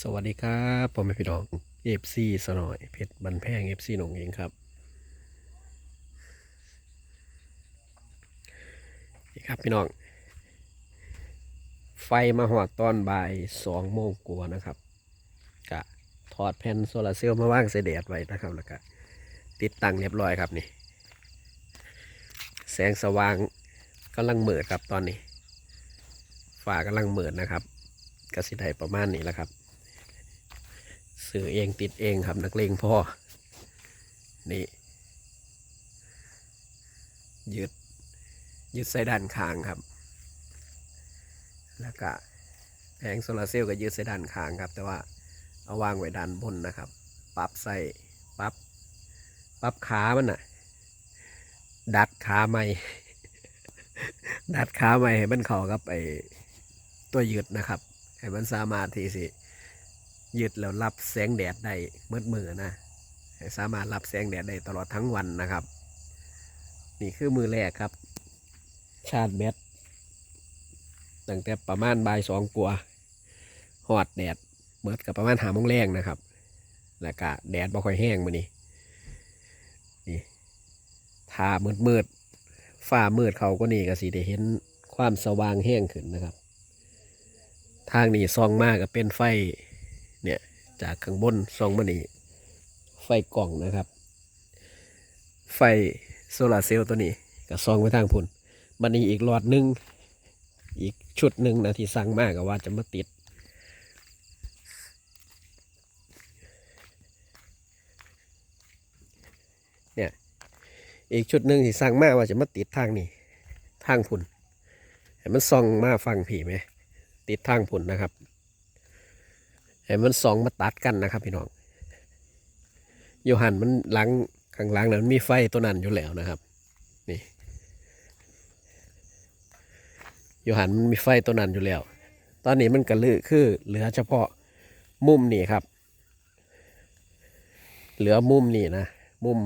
สวัสดีครับผมเป็นพี่น้องเอฟซีสนอยเพชรบันแพงเอฟซีหนองเองครับนี่ครับพี่น้อง ไฟมาหอดตอนบ่ายสองโมงกว่านะครับกะถอดแผ่นโซลาร์เซลล์มาว่างเสยแดดไว้นะครับแล้วก็ติดตั้งเรียบร้อยครับนี่ แสงสว่างกำลังเหมิดครับตอนนี้ฝากำลังเหมิดนะครับกสิได้ประมาณนี้แหละครับ ซื้อเองติดเองครับนักเลงพ่อ นี่ยึดยึดใส่ด้านข้างครับ แล้วก็แผงโซลาเซลล์ก็ยึดใส่ด้านข้างครับ แต่ว่าเอาวางไว้ด้านบนนะครับ ปรับใส่ปรับปรับขามันน่ะ ดัดขาใหม่ ดัดขาใหม่ให้มันเข้ากับไอ้ตัวยึดนะครับ ให้มันสามารถที่สิ ยึดแล้วรับแสงแดดได้เมื่อมือนะสามารถรับแสงแดดได้ตลอดทั้งวันนะครับ นี่คือมือแรกครับ ชาร์จแบตตั้งแต่ประมาณบ่ายสองกว่าหอดแดดเมื่อกับประมาณหาโมงแรงนะครับ แล้วก็แดดบ่ค่อยแห้งมานี่นี่ทามืดมืดฝ้ามืดเขาก็นี่ก็สีได้เห็นความสว่างแห้งขึ้นนะครับ ทางนี้ซองมากก็เป็นไฟ เนี่ยจากข้างบนส่องมานี่ไฟกล่องนะครับ ไฟโซลาเซลล์ตัวนี้ก็ส่องไปทางพุ่นมันนี้อีกหลอดหนึ่งอีกชุดหนึ่งนะที่สั่งมากก็ว่าจะมาติด เนี่ยอีกชุดหนึ่งที่สั่งมากว่าจะมาติดทางนี้ทางพุ่นเห็นมันส่องมาฟังผีไหมติดทางพุ่นนะครับ ให้มันสองมาตัดกันนะครับพี่น้องโยหันมันหลังข้างหลังนั้นมีไฟตัวนั้นอยู่แล้วนะครับ นี่โยหันมันมีไฟตัวนั้นอยู่แล้ว ตอนนี้มันกระลือคือ เหลือเฉพาะมุมนี่ครับ เหลือมุมนี่นะมุม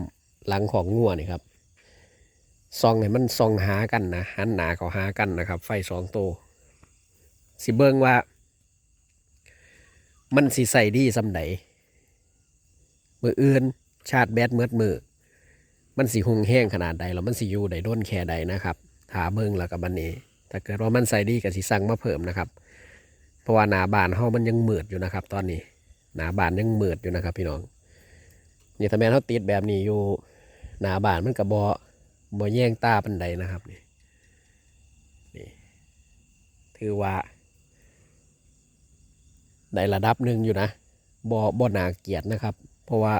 หลังของงัวนี่ครับซองให้มันซองหากันนะหันหนาเขาหากันนะครับ ไฟสองโตสิเบิ้งว่า มันสิใส่ดีสำใดมืออื่น ชาติแบตเมืดมือ มันสิหุงแห้งขนาดใดแล้วมันสิอยู่ได้ด้นแค่ใดนะครับถาเบิ่งแล้วกับบันนี้ถ้าเกิดว่ามันใส่ดีก็สิสั่งมาเพิ่มนะครับ เพราะว่าหนาบานเฮามันยังมืดอยู่นะครับ ตอนนี้หนาบานยังมืดอยู่นะครับ พี่น้องนี่ถ้าแม่เฮาติดแบบนี้อยู่หนาบานมันก็บ่บ่แย่งตาปันใดนะครับนี่นี่ถือว่า ได้ระดับหนึ่งอยู่นะบอบอนาเกียรตินะครับ เพราะว่า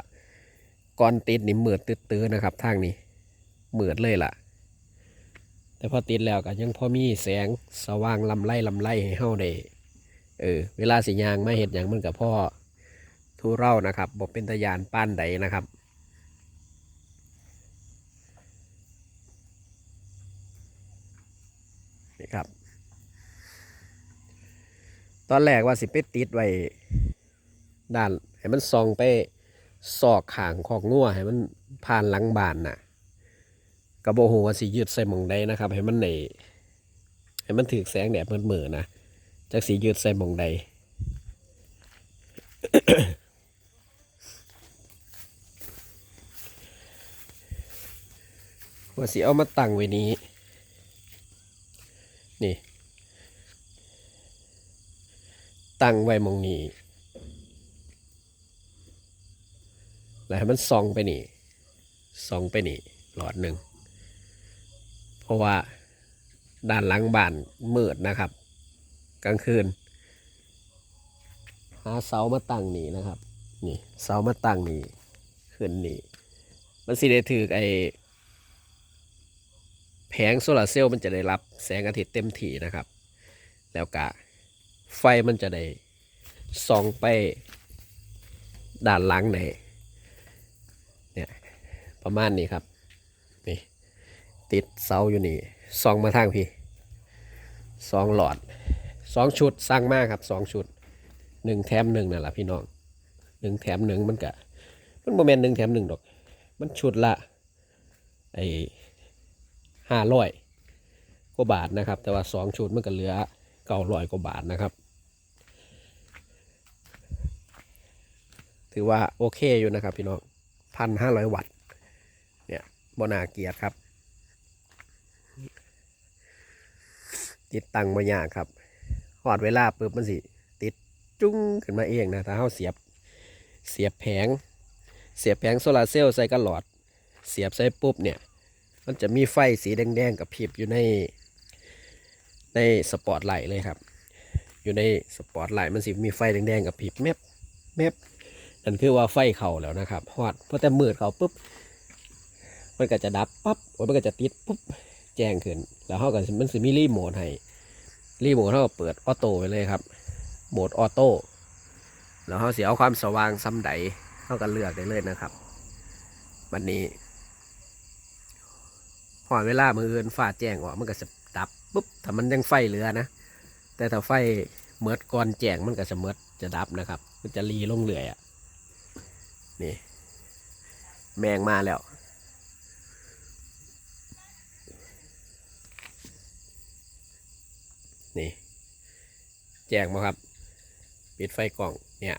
ก่อนติดนี่เหมือดตื้อๆนะครับทางนี้เหมือดเลยล่ะ แต่พอติดแล้วก็ยังพอมีแสงสว่างลำไล่ลำไล่ให้เฮาได้เออเวลาสิยางไม่เห็นอย่างมันกับพ่อทุเร่านะครับบอกเป็นตะยานป้านใดนะครับนี่ครับ ตอนแรกว่าสิไปติดไว้ด้านให้มันส่องไปซอกขางของงัวให้มันผ่านหลังบานน่ะกระโบหัวาสิยืดใส่มองใดนะครับ ให้มันในให้มันถือแสงแดดมืดๆนะจากสียืดใส่มองใดว่าสิเอามาตั้งไว้นี้ นี่ ตั้งไว้มองนี้แล้วให้มันส่องไปนี่ส่องไปนี่หลอดหนึ่ง เพราะว่าด้านหลังบ้านมืดนะครับ กลางคืน หาเสามาตั้งนี่นะครับ นี่เสามาตั้งนี่ขึ้นนี่ มันสิได้ถือไอแผงโซลาร์เซลล์มันจะได้รับแสงอาทิตย์เต็มที่นะครับ แล้วก็ ไฟมันจะได้ส่องไปด้านหลังในเนี่ยประมาณนี้ครับนี่ติดเสาอยู่นี่ส่องมาทางพี่สองหลอดสองชุดสร้างมากครับสองชุดหนึ่งแถมหนึ่งนั่นแหละพี่น้องหนึ่งแถมหนึ่งมันกะมันโมเมนหนึ่งแถมหนึ่งดอก มันชุดละไอห้าร้อยกว่าบาทนะครับ แต่ว่าสองชุดมันก็เหลือเก้าร้อยกว่าบาทนะครับ ถือว่าโอเคอยู่นะครับพี่น้องพันห้าร้อยวัตต์ เนี่ยบนาเกียรติครับ ติดตั้งมายากครับหอดเวลาปุ๊บมันสิ ติดจุ้งขึ้นมาเองนะถ้าเขาเสียบเสียบแผง เสียบแผงโซลาร์เซลล์ใส่กระหลอด เสียบใส่ปุ๊บเนี่ย มันจะมีไฟสีแดงๆกับพริบอยู่ใน ในสปอตไลท์เลยครับ อยู่ในสปอตไลท์มันสิมีไฟแดงๆกับพริบแมบแมบ นั่นคือว่าไฟเข้าแล้วนะครับฮอดพอแต่มืดเขาปุ๊บมันก็จะดับปั๊บมันก็จะติดปุ๊บแจ้งขึ้น แล้วเขาก็มันสิมีรีโมทให้รีโมทเขาก็เปิดออโต้ไปเลยครับโหมดออโต้แล้วเขาเสียเอาความสว่างซ้ำใดเขาก็เลือกได้เลยนะครับ วันนี้พอเวลามืออื่นฟ้าแจ้งออกมันก็จะดับปุ๊บถ้ามันยังไฟเหลือนะ แต่ถ้าไฟเมิดก่อนแจ้งมันก็จะเมิดจะดับนะครับ มันจะรีลงเรื่อยอะ นี่ แมงมาแล้ว นี่ แจ้งมาครับ ปิดไฟกล่องเนี่ย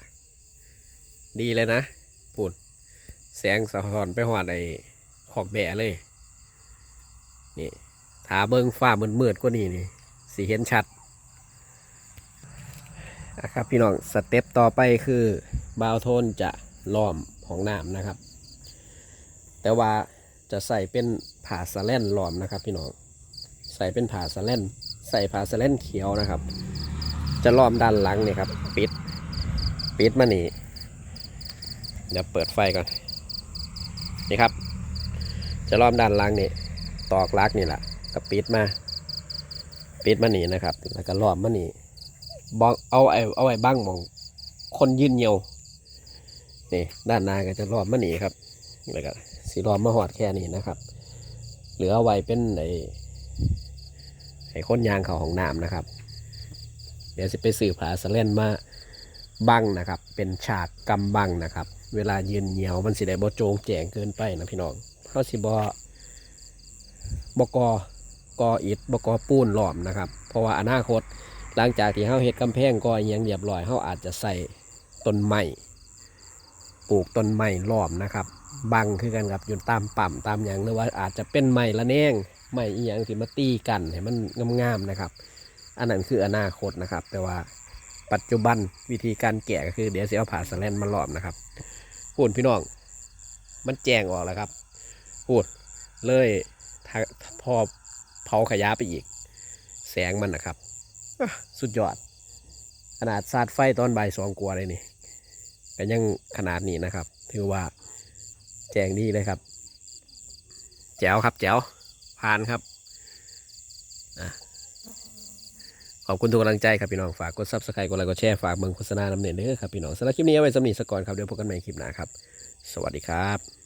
ดีเลยนะปุ่นแสงสะท้อนไปหอดไอ้ขอกแบะเลย นี่ถาเบิงฟ้ามืดๆกว่านี้นี่สีเห็นชัดนะครับพี่น้องสเต็ปต่อไปคือ บาวโทนจะล้อม ของน้ำนะครับ แต่ว่าจะใส่เป็นผ่าสะแลนล้อมนะครับพี่น้องใส่เป็นผ่าสะแลนใส่ผ่าสะแลนเขียวนะครับ จะล้อมด้านหลังนี่ครับ ปิด ปิดมานี่เดี๋ยวเปิดไฟก่อนนี่ครับ จะล้อมด้านหลังนี่ตอกลักนี่แหละก็ปิดมาปิดมานี่นะครับ แล้วก็ล้อมมานี่บองเอาไอ้เอาไอ้บ้างมอง คนยืนเหี่ยว นี่ด้านหน้าก็จะล้อมมานี่ครับแล้วก็สีล้อมมาหอดแค่นี้นะครับ เหลือไว้เป็นไอ้ไอ้คนยางเขาของน้ำนะครับ เดี๋ยวจะไปสื่อผาสเลนมาบังนะครับ เป็นฉากกำบังนะครับ เวลายืนเหี่ยวมันสิได้บ่โจงแจงเกินไปนะพี่น้องเขาสิบ่บกกออิดบกอปูนหลอมนะครับ เพราะว่าอนาคตหลังจากที่เขาเฮ็ดกำแพงกออิหยังเรียบร้อยเขาอาจจะใส่ต้นไม้ ปลูกต้นไม้ล้อมนะครับ บังคือกันครับอยู่ตามป่ำตามอย่างหรือว่าอาจจะเป็นไม้ละแนงไม้อีหยังที่มาตีกันให้มันงามๆนะครับ อันนั้นคืออนาคตนะครับ แต่ว่าปัจจุบันวิธีการแกะก็คือเดี๋ยวเสียเอาผ่าสแลนมาล้อมนะครับพูดพี่น้อง มันแจงออกแล้วครับพูดเลยพอเผาขยะไปอีก แสงมันนะครับ สุดยอด ขนาดสาดไฟตอนบ่ายสองกว่าเลยนี่ ก็ยังขนาดนี้นะครับ ถือว่าแจงดีเลยครับ แจ๋วครับ แจ๋วผ่านครับขอบคุณทุกกำลังใจครับพี่น้องฝากกดซับสไครต์กดไลค์กดแชร์ฝากเบิ่งโฆษณาลำเนินเด้อครับพี่น้องสำหรับคลิปนี้เอาไว้สำหรับนิทสกอนครับเดี๋ยวพบกันใหม่คลิปหน้าครับ สวัสดีครับ